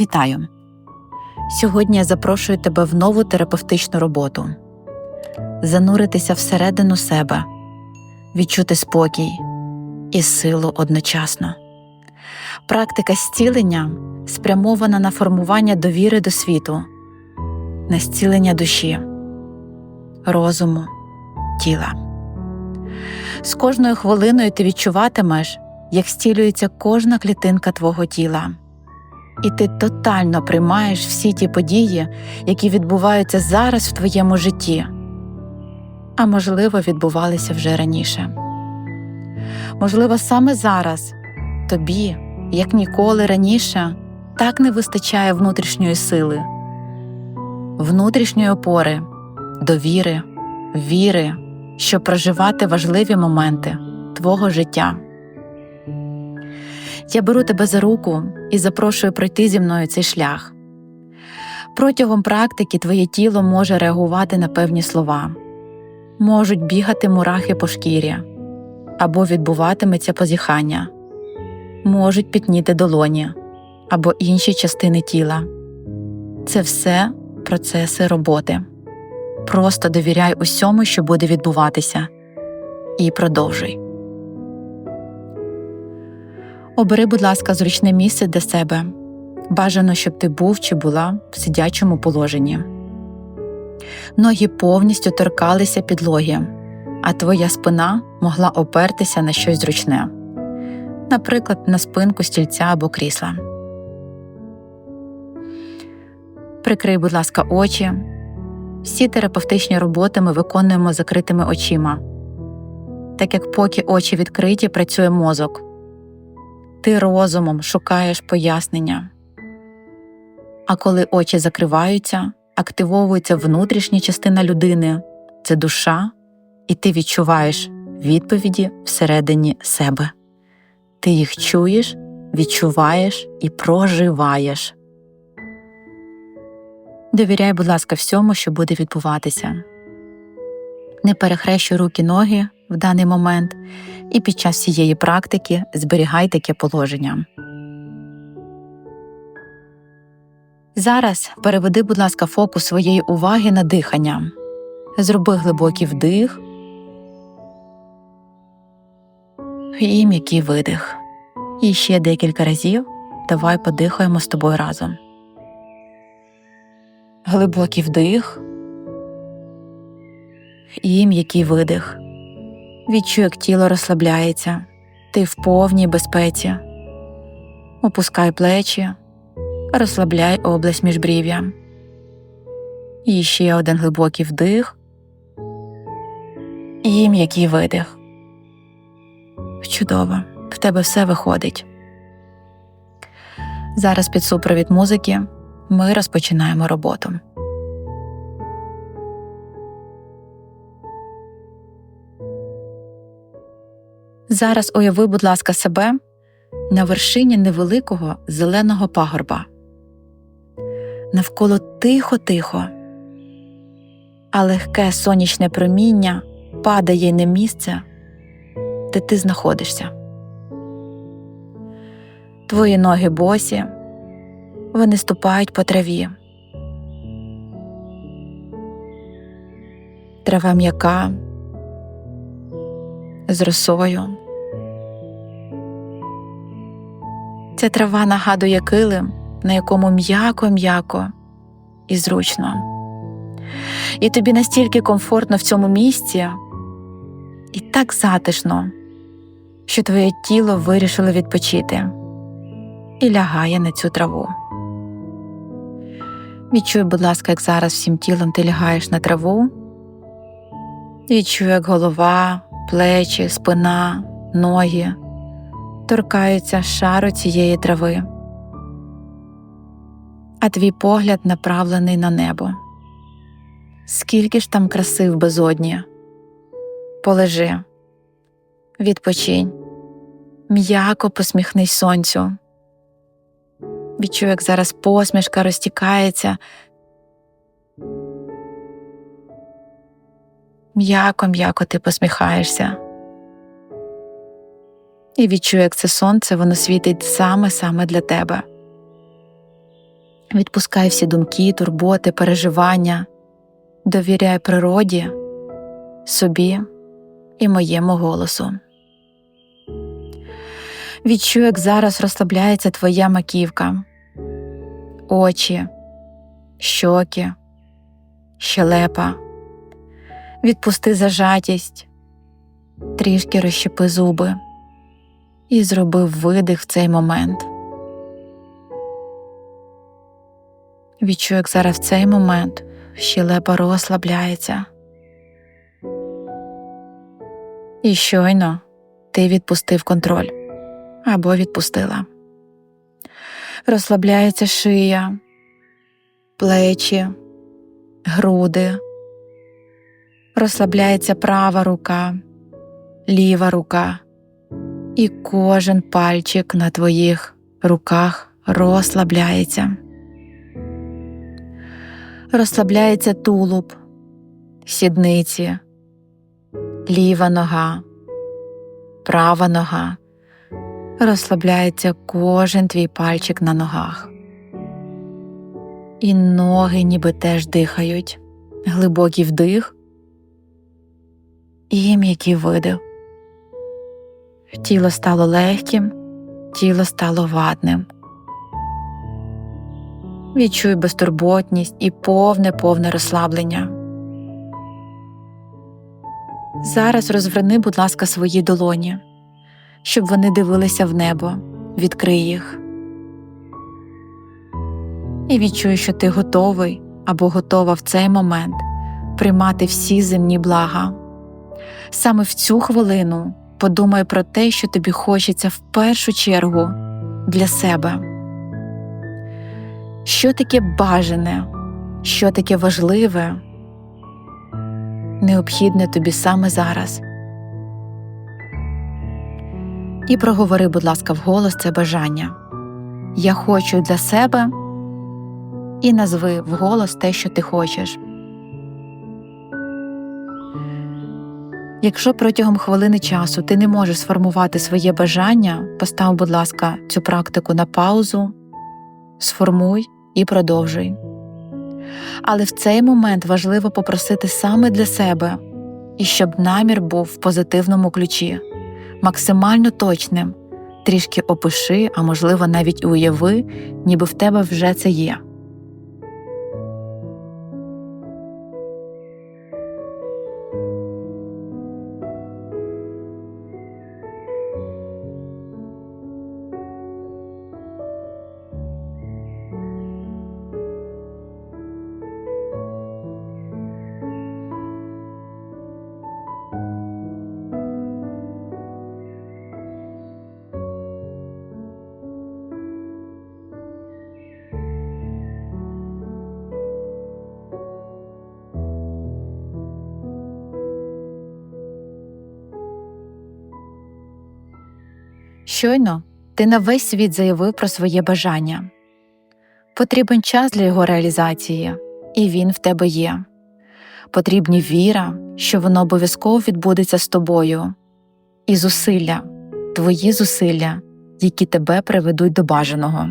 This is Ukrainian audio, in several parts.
Вітаю! Сьогодні я запрошую тебе в нову терапевтичну роботу зануритися всередину себе, відчути спокій і силу одночасно. Практика зцілення спрямована на формування довіри до світу, на зцілення душі, розуму, тіла. З кожною хвилиною ти відчуватимеш, як зцілюється кожна клітинка твого тіла і ти тотально приймаєш всі ті події, які відбуваються зараз в твоєму житті, а можливо, відбувалися вже раніше. Можливо, саме зараз тобі, як ніколи раніше, так не вистачає внутрішньої сили, внутрішньої опори, довіри, віри, щоб проживати важливі моменти твого життя. Я беру тебе за руку і запрошую пройти зі мною цей шлях. Протягом практики твоє тіло може реагувати на певні слова, можуть бігати мурахи по шкірі, або відбуватиметься позіхання, можуть пітніти долоні або інші частини тіла. Це все процеси роботи. Просто довіряй усьому, що буде відбуватися, і продовжуй. Обери, будь ласка, зручне місце для себе. Бажано, щоб ти був чи була в сидячому положенні. Ноги повністю торкалися підлоги, а твоя спина могла опертися на щось зручне, наприклад, на спинку стільця або крісла. Прикрий, будь ласка, очі. Всі терапевтичні роботи ми виконуємо закритими очима, так як поки очі відкриті, працює мозок ти розумом шукаєш пояснення. А коли очі закриваються, активовується внутрішня частина людини це душа, і ти відчуваєш відповіді всередині себе. Ти їх чуєш, відчуваєш і проживаєш. Довіряй, будь ласка, всьому, що буде відбуватися. Не перехрещуй руки ноги в даний момент і під час цієї практики зберігай таке положення. Зараз переведи, будь ласка, фокус своєї уваги на дихання. Зроби глибокий вдих і м'який видих. І ще декілька разів давай подихаємо з тобою разом. Глибокий вдих і м'який видих. Відчуй, як тіло розслабляється, ти в повній безпеці. Опускай плечі, розслабляй область міжбрів'я. І ще один глибокий вдих і м'який видих. Чудово, в тебе все виходить. Зараз під супровід музики ми розпочинаємо роботу. Зараз уяви, будь ласка, себе на вершині невеликого зеленого пагорба. Навколо тихо-тихо, а легке сонячне проміння падає на місце, де ти знаходишся. Твої ноги босі, вони ступають по траві. Трава м'яка з росою. Ця трава нагадує килим, на якому м'яко-м'яко і зручно. І тобі настільки комфортно в цьому місці і так затишно, що твоє тіло вирішило відпочити і лягає на цю траву. Відчуй, будь ласка, як зараз всім тілом ти лягаєш на траву. Відчуй, як голова, плечі, спина, ноги торкаються шару цієї трави, а твій погляд направлений на небо. Скільки ж там краси в безодні? Полежи, відпочинь, м'яко посміхнись сонцю. Відчуй, як зараз посмішка розтікається. М'яко, м'яко ти посміхаєшся і відчуй, як це сонце воно світить саме саме для тебе. Відпускай всі думки, турботи, переживання, довіряй природі, собі і моєму голосу. Відчуй, як зараз розслабляється твоя маківка, очі, щоки, щелепа. Відпусти зажатість, трішки розщепи зуби і зроби видих в цей момент. Відчуй, як зараз в цей момент щелепа розслабляється. І щойно ти відпустив контроль або відпустила. Розслабляється шия, плечі, груди, розслабляється права рука, ліва рука, і кожен пальчик на твоїх руках розслабляється. Розслабляється тулуб, сідниці, ліва нога, права нога, розслабляється кожен твій пальчик на ногах. І ноги ніби теж дихають, глибокий вдих і м'який видих. Тіло стало легким, тіло стало ватним. Відчуй безтурботність і повне повне розслаблення. Зараз розверни, будь ласка, свої долоні, щоб вони дивилися в небо, відкрий їх. І відчуй, що ти готовий або готова в цей момент приймати всі земні блага. Саме в цю хвилину подумай про те, що тобі хочеться в першу чергу для себе. Що таке бажане, що таке важливе, необхідне тобі саме зараз. І проговори, будь ласка, вголос це бажання. Я хочу для себе і назви вголос те, що ти хочеш. Якщо протягом хвилини часу ти не можеш сформувати своє бажання, постав, будь ласка, цю практику на паузу, сформуй і продовжуй. Але в цей момент важливо попросити саме для себе і щоб намір був в позитивному ключі, максимально точним, трішки опиши, а можливо навіть уяви, ніби в тебе вже це є. Щойно ти на весь світ заявив про своє бажання. Потрібен час для його реалізації, і він в тебе є. Потрібні віра, що воно обов'язково відбудеться з тобою, і зусилля, твої зусилля, які тебе приведуть до бажаного.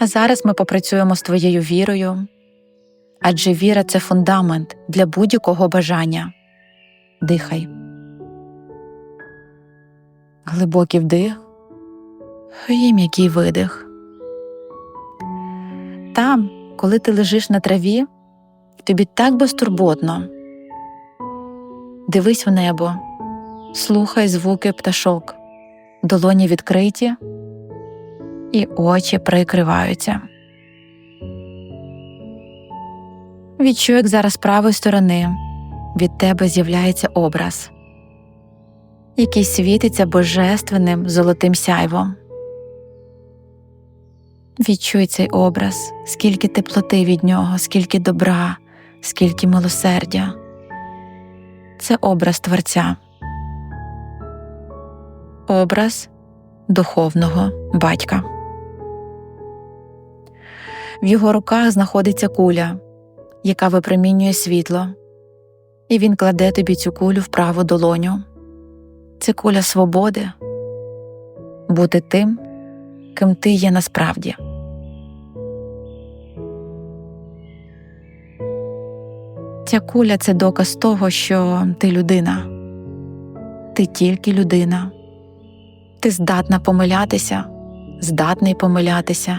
А зараз ми попрацюємо з твоєю вірою, адже віра це фундамент для будь-якого бажання. Дихай. Глибокий вдих і м'який видих. Там, коли ти лежиш на траві, тобі так безтурботно. Дивись в небо, слухай звуки пташок, долоні відкриті, і очі прикриваються. Відчуй, як зараз з правої сторони від тебе з'являється образ який світиться божественним золотим сяйвом. Відчуй цей образ, скільки теплоти від нього, скільки добра, скільки милосердя. Це образ Творця, образ духовного батька. В його руках знаходиться куля, яка випромінює світло, і він кладе тобі цю кулю в праву долоню це куля свободи, бути тим, ким ти є насправді. Ця куля це доказ того, що ти людина, ти тільки людина, ти здатна помилятися, здатний помилятися.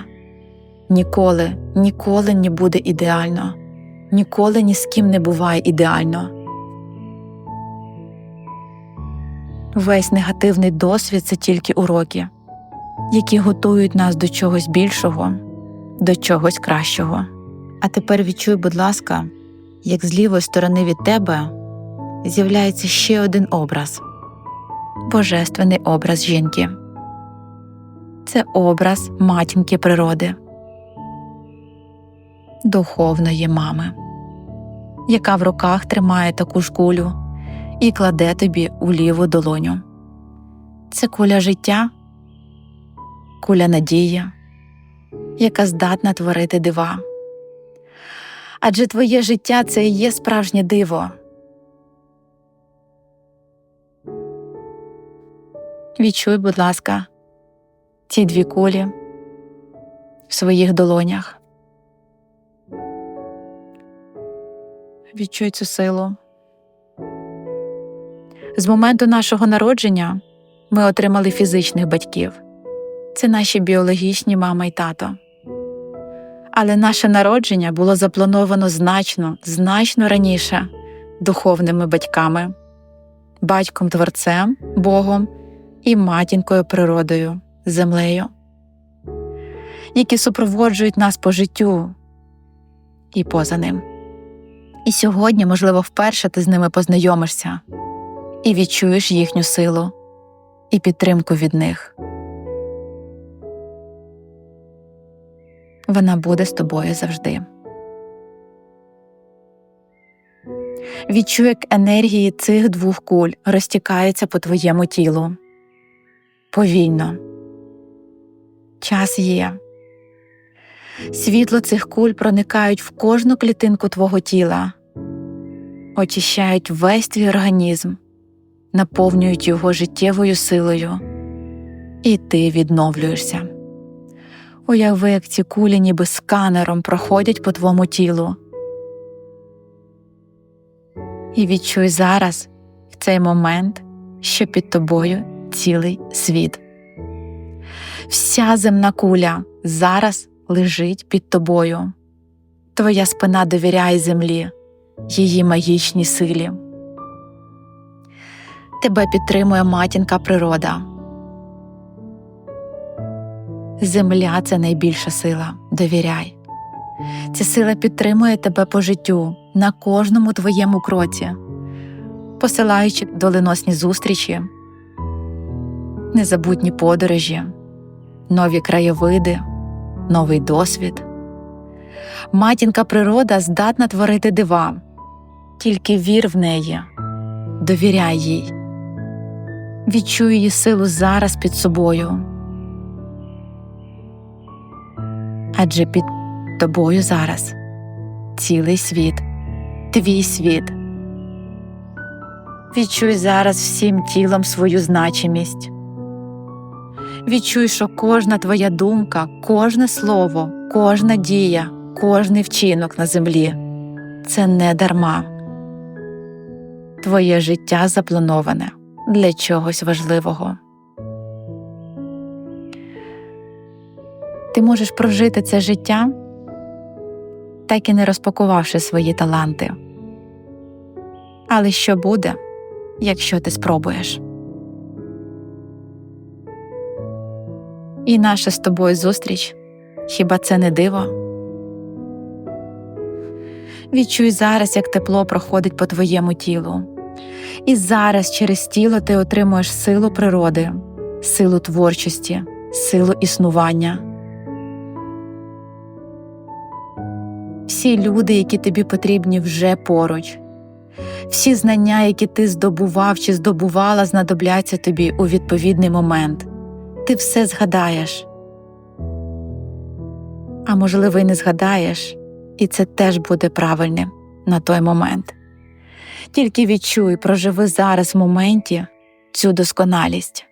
Ніколи, ніколи не буде ідеально, ніколи ні з ким не буває ідеально. Весь негативний досвід це тільки уроки, які готують нас до чогось більшого, до чогось кращого. А тепер відчуй, будь ласка, як з лівої сторони від тебе з'являється ще один образ божественний образ жінки. Це образ матінки природи, духовної мами, яка в руках тримає таку ж кулю і кладе тобі у ліву долоню. Це куля життя, куля надії, яка здатна творити дива. Адже твоє життя це і є справжнє диво. Відчуй, будь ласка, ці дві кулі в своїх долонях. Відчуй цю силу. З моменту нашого народження ми отримали фізичних батьків це наші біологічні мама і тато. Але наше народження було заплановано значно, значно раніше духовними батьками, батьком творцем, Богом і матінкою природою, землею, які супроводжують нас по життю і поза ним. І сьогодні, можливо, вперше ти з ними познайомишся і відчуєш їхню силу і підтримку від них. Вона буде з тобою завжди. Відчуй, як енергії цих двох куль розтікаються по твоєму тілу. Повільно. Час є. Світло цих куль проникають в кожну клітинку твого тіла, очищають весь твій організм, наповнюють його життєвою силою, і ти відновлюєшся. Уяви, як ці кулі ніби сканером проходять по твоєму тілу. І відчуй зараз, в цей момент, що під тобою цілий світ. Вся земна куля зараз лежить під тобою. Твоя спина довіряє землі, її магічній силі. Тебе підтримує матінка природа. Земля це найбільша сила, довіряй. Ця сила підтримує тебе по життю на кожному твоєму кроці, посилаючи доленосні зустрічі, незабутні подорожі, нові краєвиди, новий досвід. Матінка природа здатна творити дива, тільки вір в неї, довіряй їй, відчуй її силу зараз під собою. Адже під тобою зараз цілий світ, твій світ. Відчуй зараз всім тілом свою значимість. Відчуй, що кожна твоя думка, кожне слово, кожна дія, кожний вчинок на землі це не дарма. Твоє життя заплановане для чогось важливого. Ти можеш прожити це життя, так і не розпакувавши свої таланти. Але що буде, якщо ти спробуєш? І наша з тобою зустріч хіба це не диво? Відчуй зараз, як тепло проходить по твоєму тілу, і зараз через тіло ти отримуєш силу природи, силу творчості, силу існування. Всі люди, які тобі потрібні, вже поруч, всі знання, які ти здобував чи здобувала, знадобляться тобі у відповідний момент. Ти все згадаєш. А можливо, й не згадаєш, і це теж буде правильним на той момент. Тільки відчуй, проживи зараз в моменті цю досконалість.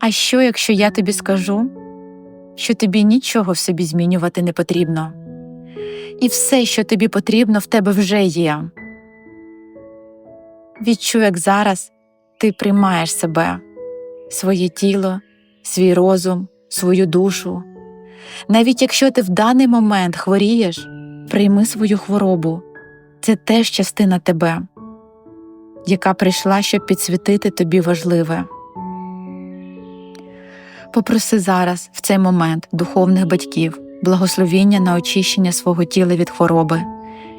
А що, якщо я тобі скажу, що тобі нічого в собі змінювати не потрібно, і все, що тобі потрібно, в тебе вже є? Відчуй, як зараз ти приймаєш себе, своє тіло, свій розум, свою душу. Навіть якщо ти в даний момент хворієш, прийми свою хворобу, це теж частина тебе, яка прийшла, щоб підсвітити тобі важливе. Попроси зараз, в цей момент, духовних батьків, благословіння на очищення свого тіла від хвороби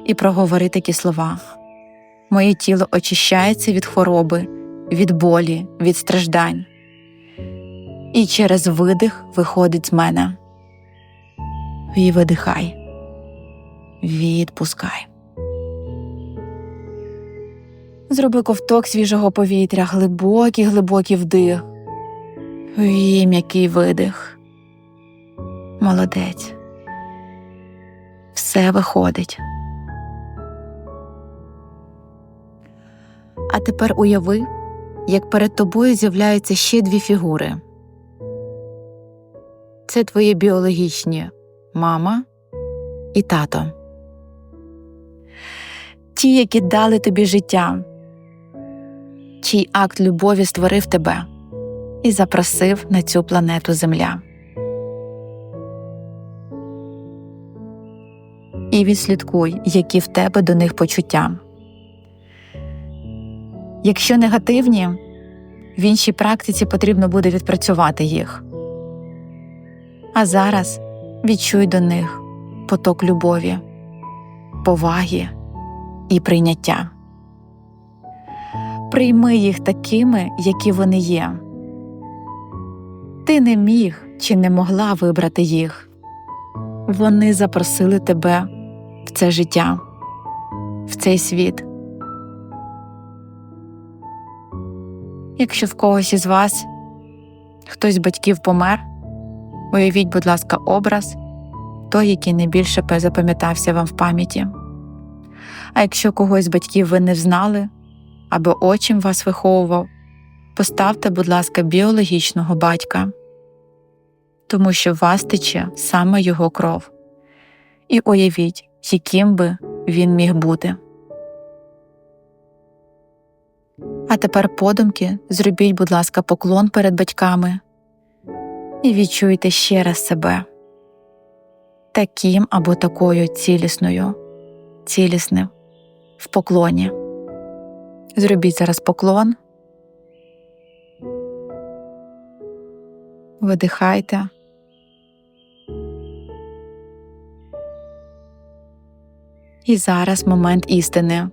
і проговори такі слова. Моє тіло очищається від хвороби, від болі, від страждань, і через видих виходить з мене. І видихай, відпускай. Зроби ковток свіжого повітря, глибокий, глибокий вдих. І м'який видих. Молодець. Все виходить. А тепер уяви, як перед тобою з'являються ще дві фігури. Це твої біологічні мама і тато. Ті, які дали тобі життя, чий акт любові створив тебе і запросив на цю планету Земля. І відслідкуй, які в тебе до них почуття. Якщо негативні, в іншій практиці потрібно буде відпрацювати їх. А зараз відчуй до них поток любові, поваги і прийняття. Прийми їх такими, які вони є. Ти не міг чи не могла вибрати їх. Вони запросили тебе в це життя, в цей світ. Якщо в когось із вас хтось з батьків помер, уявіть, будь ласка, образ той, який найбільше запам'ятався вам в пам'яті. А якщо когось з батьків ви не знали або очим вас виховував, поставте, будь ласка, біологічного батька, тому що в вас тече саме його кров. І уявіть, яким би він міг бути. А тепер подумки зробіть, будь ласка, поклон перед батьками і відчуйте ще раз себе таким або такою цілісною, цілісним в поклоні. Зробіть зараз поклон, видихайте. І зараз момент істини.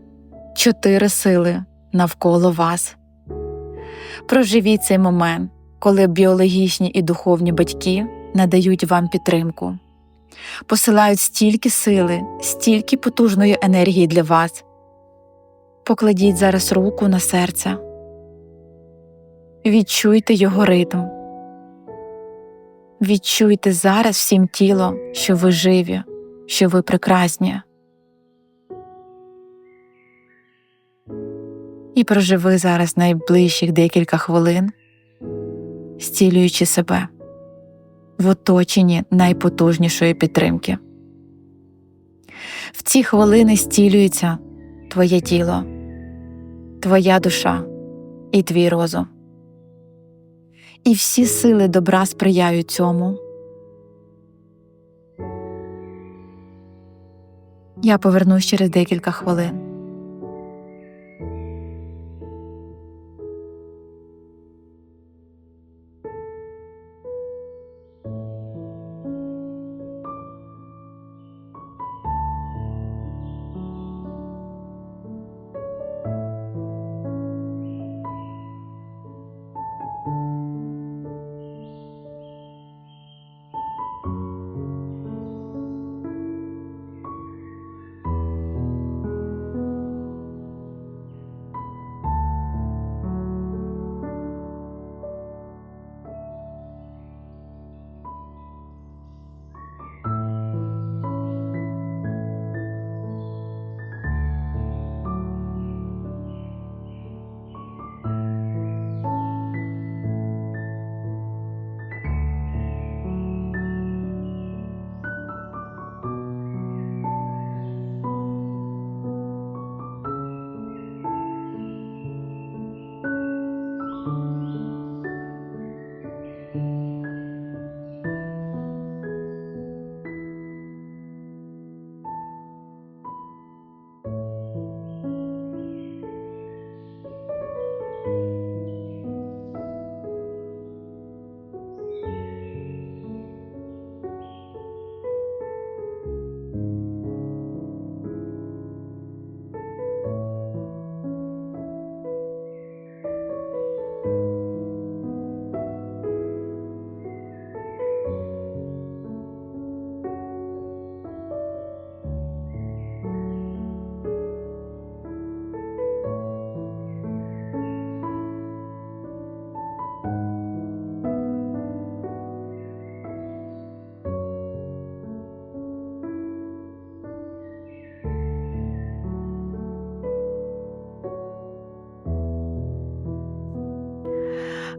Чотири сили навколо вас. Проживіть цей момент, коли біологічні і духовні батьки надають вам підтримку, посилають стільки сили, стільки потужної енергії для вас. Покладіть зараз руку на серце, відчуйте його ритм. Відчуйте зараз всім тілом, що ви живі, що ви прекрасні. і проживи зараз найближчих декілька хвилин, зцілюючи себе в оточенні найпотужнішої підтримки. В ці хвилини зцілюється твоє тіло, твоя душа і твій розум. І всі сили добра сприяють цьому. Я повернусь через декілька хвилин.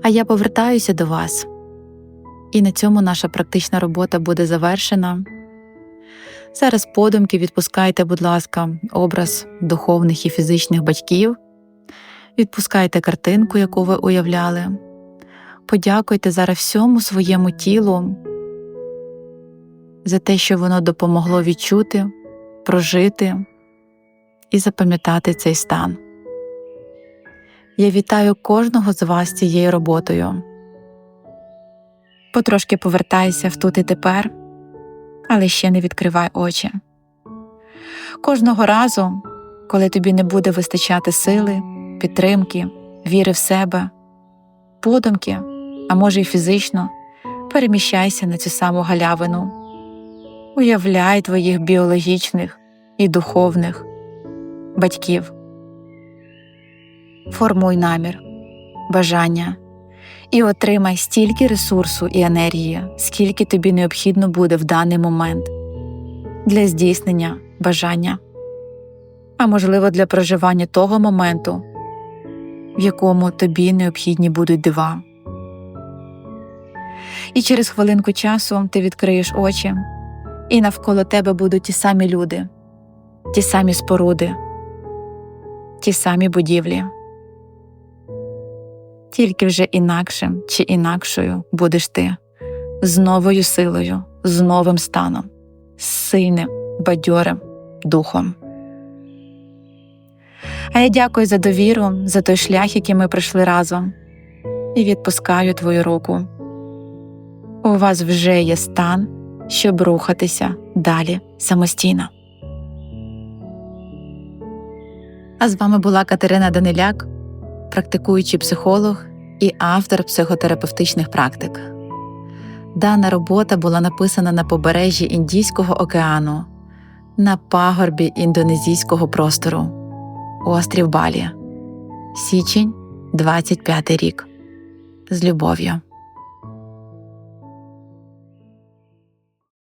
А я повертаюся до вас. І на цьому наша практична робота буде завершена. Зараз подумки відпускайте, будь ласка, образ духовних і фізичних батьків, відпускайте картинку, яку ви уявляли. Подякуйте зараз всьому своєму тілу за те, що воно допомогло відчути, прожити і запам'ятати цей стан. Я вітаю кожного з вас цією роботою. Потрошки повертайся в тут і тепер, але ще не відкривай очі. Кожного разу, коли тобі не буде вистачати сили, підтримки, віри в себе, подумки, а може й фізично, переміщайся на цю саму галявину, уявляй твоїх біологічних і духовних батьків. Формуй намір, бажання. І отримай стільки ресурсу і енергії, скільки тобі необхідно буде в даний момент для здійснення бажання, а можливо для проживання того моменту, в якому тобі необхідні будуть дива. І через хвилинку часу ти відкриєш очі, і навколо тебе будуть ті самі люди, ті самі споруди, ті самі будівлі тільки вже інакшим чи інакшою будеш ти, з новою силою, з новим станом, з сильним, бадьорим духом. А я дякую за довіру, за той шлях, який ми пройшли разом, і відпускаю твою руку. У вас вже є стан, щоб рухатися далі самостійно. А з вами була Катерина Даниляк практикуючий психолог і автор психотерапевтичних практик. Дана робота була написана на побережжі Індійського океану, на пагорбі індонезійського простору, острів Балі, січень, 25 рік. З любов'ю.